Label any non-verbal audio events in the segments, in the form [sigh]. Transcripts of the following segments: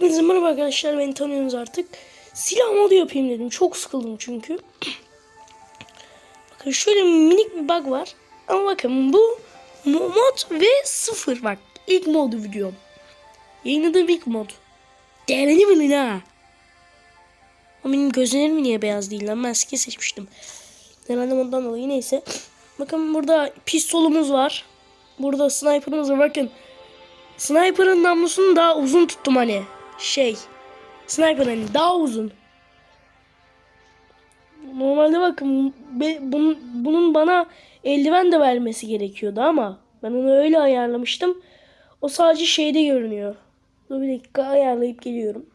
Hepinize merhaba arkadaşlar beni tanıyorsunuz artık. Silah modu yapayım dedim. Çok sıkıldım çünkü. Bakın şöyle minik bir bug var. Ama bakın bu mo- mod ve sıfır bak. ilk modu videom. Yayınladığım ilk mod. Değerli mi ha? Ama benim gözlerim niye beyaz değil lan? Maske seçmiştim. Herhalde moddan dolayı neyse. Bakın burada pistolumuz var. Burada sniper'ımız var. Bakın. Sniper'ın namlusunu daha uzun tuttum hani. Şey. Sniper hani daha uzun. Normalde bakın be- bunun, bunun bana eldiven de vermesi gerekiyordu ama ben onu öyle ayarlamıştım. O sadece şeyde görünüyor. Dur bir dakika ayarlayıp geliyorum.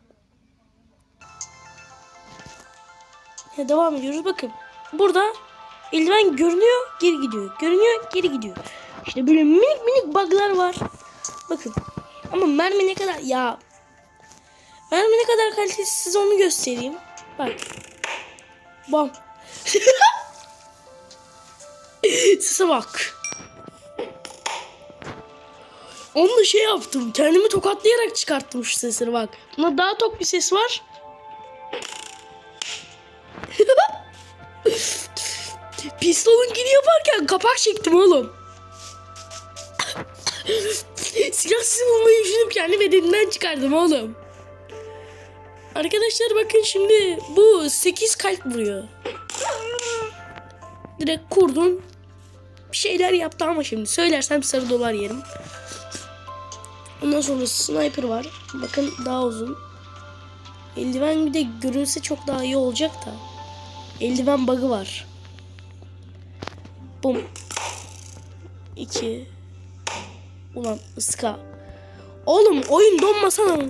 Ya devam ediyoruz bakın. Burada eldiven görünüyor geri gidiyor. Görünüyor geri gidiyor. İşte böyle minik minik bug'lar var. Bakın. Ama mermi ne kadar ya mermi ne kadar kalitesiz size onu göstereyim. Bak. Bam. [laughs] Sese bak. Onu şey yaptım. Kendimi tokatlayarak çıkarttım şu sesini bak. Buna daha tok bir ses var. [laughs] Pistolunkini yaparken kapak çektim oğlum. [laughs] Silah sesi bulmayı düşünüp kendi bedeninden çıkardım oğlum. Arkadaşlar bakın şimdi bu 8 kalp vuruyor. Direkt kurdum. Bir şeyler yaptı ama şimdi söylersem sarı dolar yerim. Ondan sonra sniper var. Bakın daha uzun. Eldiven bir de görünse çok daha iyi olacak da. Eldiven bug'ı var. Bum. 2 Ulan ıska. Oğlum oyun donmasana.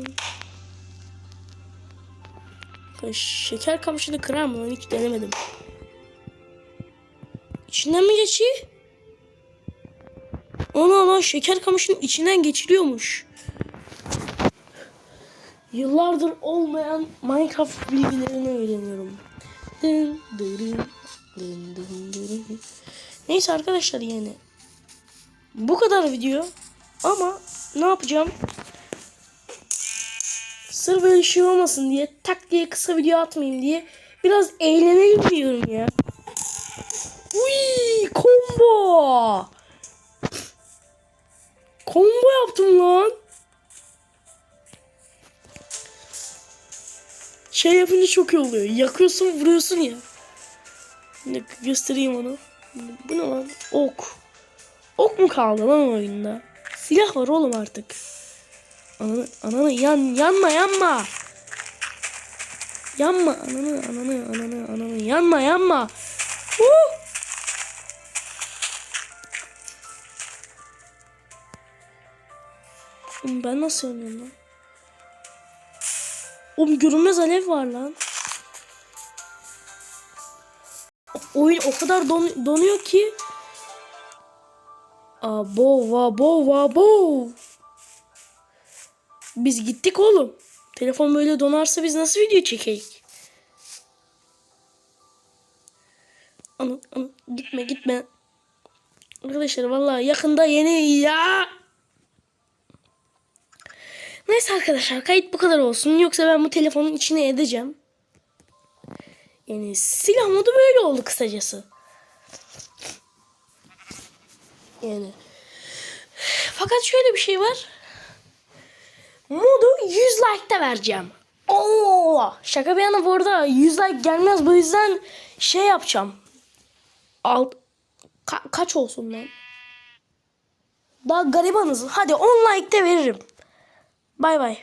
Şeker kamışını kırar mı lan hiç denemedim. İçinden mi geçiyor? Ana ana şeker kamışının içinden geçiliyormuş. Yıllardır olmayan Minecraft bilgilerini öğreniyorum. Dın dırın, dın dın dırın. Neyse arkadaşlar yani. Bu kadar video. Ama ne yapacağım? Sırf böyle şey olmasın diye tak diye kısa video atmayayım diye biraz eğlenelim diyorum ya. Uy combo. Combo yaptım lan. Şey yapınca çok iyi oluyor. Yakıyorsun vuruyorsun ya. Dakika göstereyim onu. Bu ne lan? Ok. Ok mu kaldı lan oyunda? Silah var oğlum artık. Ananı, ananı yan, yanma yanma. Yanma ananı ananı ananı ananı yanma yanma. Uh! Oğlum ben nasıl yanıyorum lan? Oğlum görünmez alev var lan. Oyun o kadar don- donuyor ki Abo vabo vabo. Biz gittik oğlum. Telefon böyle donarsa biz nasıl video çekeyik? Anı, anı, gitme gitme. Arkadaşlar vallahi yakında yeni ya. Neyse arkadaşlar kayıt bu kadar olsun. Yoksa ben bu telefonun içine edeceğim. Yani silah modu böyle oldu kısacası. Yani. Fakat şöyle bir şey var. Modu 100 like'da vereceğim. Oo! Şaka bir yana bu arada 100 like gelmez. Bu yüzden şey yapacağım. Alt Ka- kaç olsun lan? Daha garibanız. Hadi 10 like'da veririm. Bay bay.